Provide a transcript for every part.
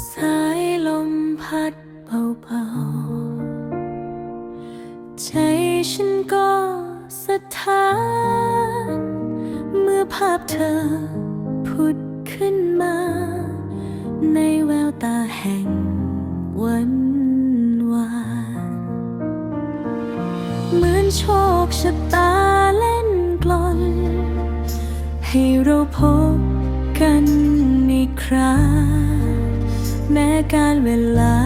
สายลมพัดเบาๆ ใจฉันก็สะท้นเมื่อภาพเธอผุดขึ้นมา ในแววตาแห่งวันวานเหมือนโชคชะตาเล่นกลให้เราพบกันอีกครั้ง แม้การเวลา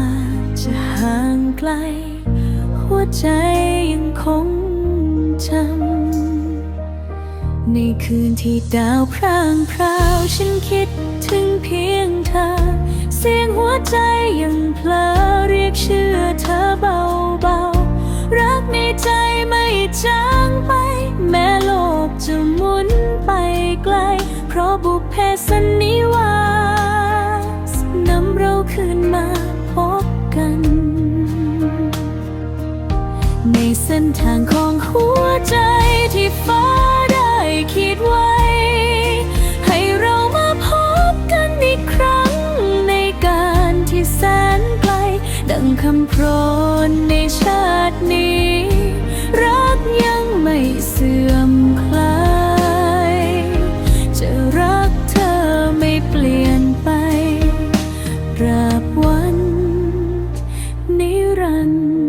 จะห่างไกล หัวใจยังคงจำในคืนที่ดาวพร่างพราวฉันคิดถึงเพียงเธอ เสียงหัวใจยังเพลอเรียกชื่อเธอเบาๆ รักในใจไม่จางไป แม้โลกจะหมุนไปไกล เพราะบุพเพสัน ในเส้นทางของหัวใจที่ฟ้าได้คิดไว้ ให้เรามาพบกันอีกครั้งในการที่แสนไกล ดังคำโปรนในชาตินี้ รักยังไม่เสื่อมคลาย จะรักเธอไม่เปลี่ยนไปราบวันนิรันดร์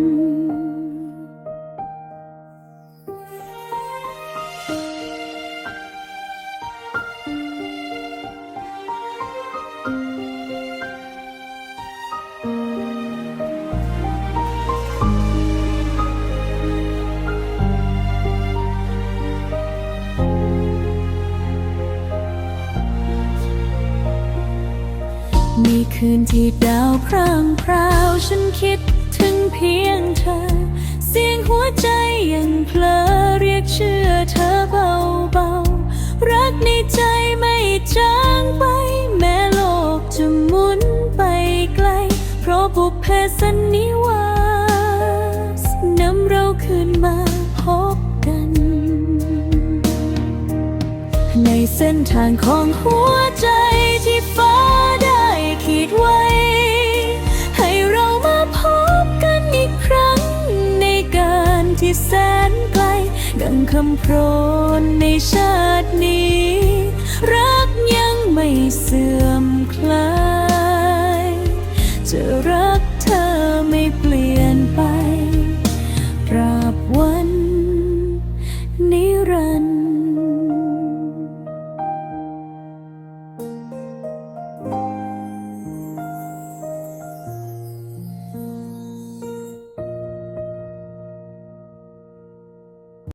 ในคืนที่ดาวพร่างพราว ฉันคิดถึงเพียงเธอ เสียงหัวใจยังเพลอเรียกชื่อเธอเบาๆ รักในใจไม่จางไป แม้โลกจะหมุนไปไกล เพราะบุพเพสันนิวาสนำเราคืนมาพบกัน ในเส้นทางของหัวใจ ที่แสนไกล ดังคำโปรนในชาตินี้ รักยังไม่เสื่อมคลาย จะรักเธอไม่เปลี่ยนไป